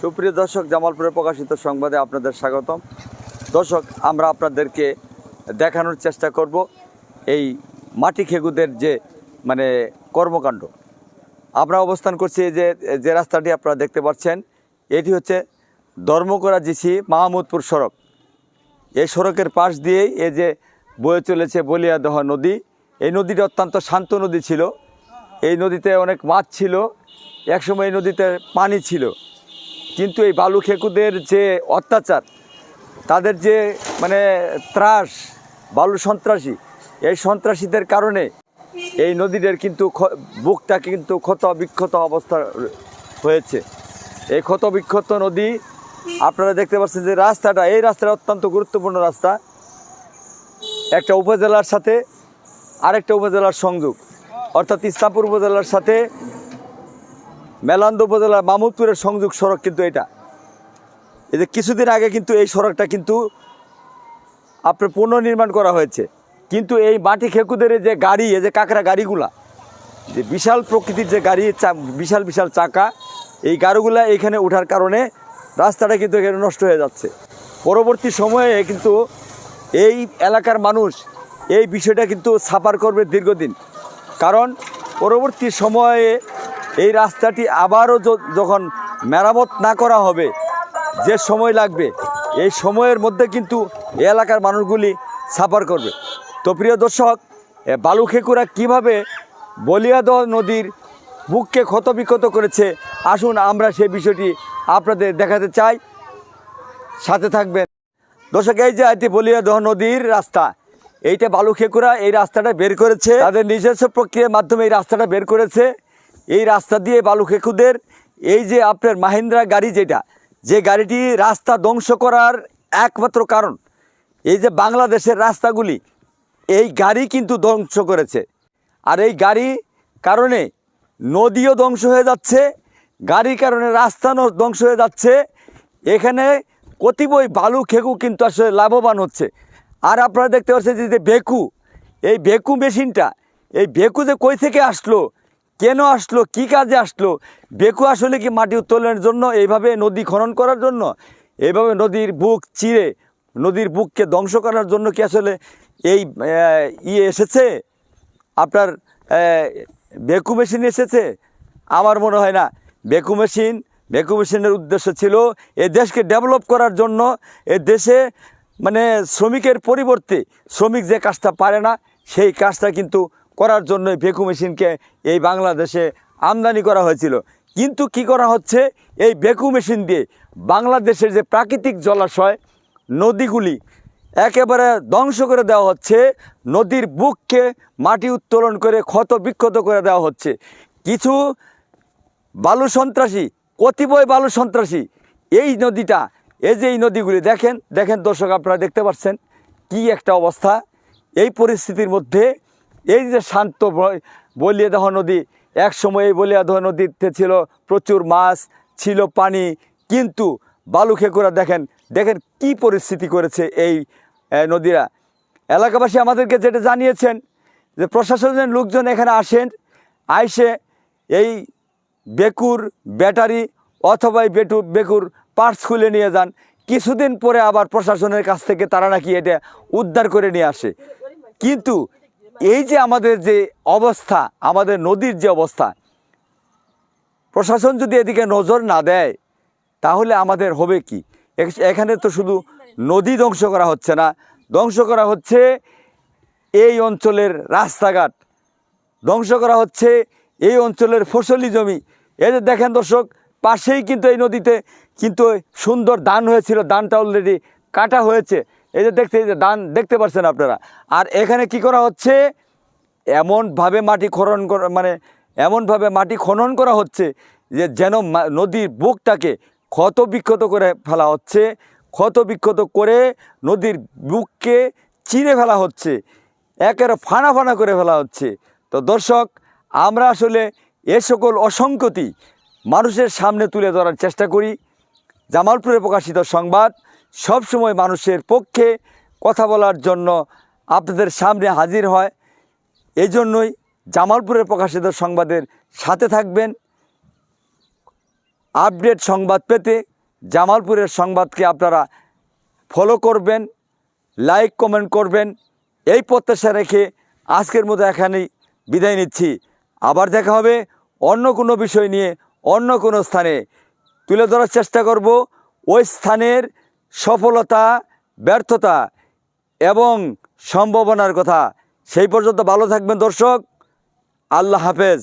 সুপ্রিয় দর্শক, জামালপুরে প্রকাশিত সংবাদে আপনাদের স্বাগতম। দর্শক, আমরা আপনাদেরকে দেখানোর চেষ্টা করব এই মাটি খেগুদের যে মানে কর্মকাণ্ড। আমরা অবস্থান করছি যে যে রাস্তাটি আপনারা দেখতে পাচ্ছেন, এটি হচ্ছে ধর্মকরা জিসি মাহমুদপুর সড়ক। এই সড়কের পাশ দিয়েই এ যে বয়ে চলেছে বলিয়াদহ নদী। এই নদীটি অত্যন্ত শান্ত নদী ছিল। এই নদীতে অনেক মাছ ছিল। একসময় এই নদীতে পানি ছিল। কিন্তু এই বালু খেকুদের যে অত্যাচার, তাদের যে মানে ত্রাস, বালু সন্ত্রাসী, এই সন্ত্রাসীদের কারণে এই নদীদের কিন্তু বুকটা কিন্তু ক্ষত বিক্ষত অবস্থা হয়েছে। এই ক্ষত বিক্ষত নদী, আপনারা দেখতে পাচ্ছেন যে রাস্তাটা, এই রাস্তাটা অত্যন্ত গুরুত্বপূর্ণ রাস্তা। একটা উপজেলার সাথে আরেকটা উপজেলার সংযোগ, অর্থাৎ ইসলামপুর উপজেলার সাথে মেলান্দ উপজেলার মামুদপুরের সংযোগ সড়ক কিন্তু এটা। এই যে কিছুদিন আগে কিন্তু এই সড়কটা কিন্তু আপনার পুনর্নির্মাণ করা হয়েছে। কিন্তু এই মাটি খেকুদের যে গাড়ি, এই যে কাঁকড়া গাড়িগুলা, যে বিশাল প্রকৃতির যে গাড়ি বিশাল বিশাল চাকা, এই গাড়িগুলা এখানে ওঠার কারণে রাস্তাটা কিন্তু এখানে নষ্ট হয়ে যাচ্ছে। পরবর্তী সময়ে কিন্তু এই এলাকার মানুষ এই বিষয়টা কিন্তু সাফার করবে দীর্ঘদিন। কারণ পরবর্তী সময়ে এই রাস্তাটি আবারও যখন মেরামত না করা হবে, যে সময় লাগবে, এই সময়ের মধ্যে কিন্তু এলাকার মানুষগুলি সাফার করবে। তো প্রিয় দর্শক, এ বালু খেকুরা কীভাবে বলিয়াদহ নদীর বুককে ক্ষতবিক্ষত করেছে, আসুন আমরা সেই বিষয়টি আপনাদের দেখাতে চাই। সাথে থাকবেন। দর্শক, এই যে এটি বলিয়াদহ নদীর রাস্তা, এইটা বালু খেকুরা এই রাস্তাটা বের করেছে। তাদের নিজস্ব প্রক্রিয়ার মাধ্যমে এই রাস্তাটা বের করেছে। এই রাস্তা দিয়ে বালু খেকুদের এই যে আপনার মাহিন্দ্রা গাড়ি যেটা, যে গাড়িটি রাস্তা ধ্বংস করার একমাত্র কারণ, এই যে বাংলাদেশের রাস্তাগুলি, এই গাড়ি কিন্তু ধ্বংস করেছে। আর এই গাড়ি কারণে নদীও ধ্বংস হয়ে যাচ্ছে, গাড়ির কারণে রাস্তা ধ্বংস হয়ে যাচ্ছে। এখানে কতিপয় বালু খেকু কিন্তু আসলে লাভবান হচ্ছে। আর আপনারা দেখতে পাচ্ছেন যে বেকু, এই বেকু মেশিনটা, এই বেকু যে কই থেকে আসলো কেন আসলো, কি কাজে আসলো, বেকু আসলে কি মাটি উত্তোলনের জন্য এইভাবে নদী খনন করার জন্য? এইভাবে নদীর বুক চিরে, নদীর বুককে ধ্বংস করার জন্য কি আসলে এই ইয়ে এসেছে? আপনার বেকু মেশিন এসেছে? আমার মনে হয় না। বেকু মেশিন, বেকু মেশিনের উদ্দেশ্য ছিল এ দেশকে ডেভেলপ করার জন্য, এ দেশে মানে শ্রমিকের পরিবর্তে, শ্রমিক যে কাজটা পারে না, সেই কাজটা কিন্তু করার জন্য ভেকু মেশিনকে এই বাংলাদেশে আমদানি করা হয়েছিল। কিন্তু কি করা হচ্ছে? এই বেকু মেশিন দিয়ে বাংলাদেশের যে প্রাকৃতিক জলাশয়, নদীগুলি একেবারে ধ্বংস করে দেওয়া হচ্ছে। নদীর বুককে মাটি উত্তোলন করে ক্ষত বিক্ষত করে দেওয়া হচ্ছে। কিছু বালু সন্ত্রাসী, কতিপয় বালু সন্ত্রাসী এই নদীটা, এই যে এই নদীগুলি, দেখেন দেখেন দর্শক আপনারা দেখতে পাচ্ছেন কি একটা অবস্থা। এই পরিস্থিতির মধ্যে এই যে শান্ত ব- বলিয়াদহ নদী, এক সময় এই বলিয়াদহ নদীতে ছিল প্রচুর মাছ, ছিল পানি, কিন্তু বালু খেকুরা দেখেন দেখেন কি পরিস্থিতি করেছে এই নদীরা। এলাকাবাসী আমাদেরকে যেটা জানিয়েছেন, যে প্রশাসনের লোকজন এখানে আসেন, আইসে এই বেকুর ব্যাটারি অথবা এই বেটু, বেকুর পার্টস খুলে নিয়ে যান। কিছুদিন পরে আবার প্রশাসনের কাছ থেকে তারা নাকি এটা উদ্ধার করে নিয়ে আসে। কিন্তু এই যে আমাদের যে অবস্থা, আমাদের নদীর যে অবস্থা, প্রশাসন যদি এদিকে নজর না দেয়, তাহলে আমাদের হবে কি? এখানে তো শুধু নদী ধ্বংস করা হচ্ছে না, ধ্বংস করা হচ্ছে এই অঞ্চলের রাস্তাঘাট, ধ্বংস করা হচ্ছে এই অঞ্চলের ফসলি জমি। এই যে দেখেন দর্শক, পাশেই কিন্তু এই নদীতে কিন্তু সুন্দর ধান হয়েছিল, ধানটা অলরেডি কাটা হয়েছে। এই যে দেখতে, এই যে ধান দেখতে পাচ্ছেন আপনারা। আর এখানে কি করা হচ্ছে? এমনভাবে মাটি খনন করা মানে এমনভাবে মাটি খনন করা হচ্ছে যে যেন নদীর বুকটাকে ক্ষত বিক্ষত করে ফেলা হচ্ছে। ক্ষত বিক্ষত করে নদীর বুককে চিরে ফেলা হচ্ছে। একের ফানা ফানা করে ফেলা হচ্ছে। তো দর্শক, আমরা আসলে এ সকল অসংগতি মানুষের সামনে তুলে ধরার চেষ্টা করি। জামালপুরে প্রকাশিত সংবাদ। সবসময় মানুষের পক্ষে কথা বলার জন্য আপনাদের সামনে হাজির হয়। এই জন্যই প্রকাশিত সংবাদের সাথে থাকবেন। আপডেট সংবাদ পেতে জামালপুরের সংবাদকে আপনারা ফলো করবেন, লাইক, কমেন্ট করবেন। এই প্রত্যাশা রেখে আজকের মতো এখানেই বিদায় নিচ্ছি। আবার দেখা হবে অন্য কোনো বিষয় নিয়ে অন্য কোনো স্থানে। তুলে ধরার চেষ্টা করব। ওই স্থানের সফলতা ব্যর্থতা এবং সম্ভাবনার কথা। সেই পর্যন্ত ভালো থাকবেন দর্শক। আল্লাহ হাফেজ।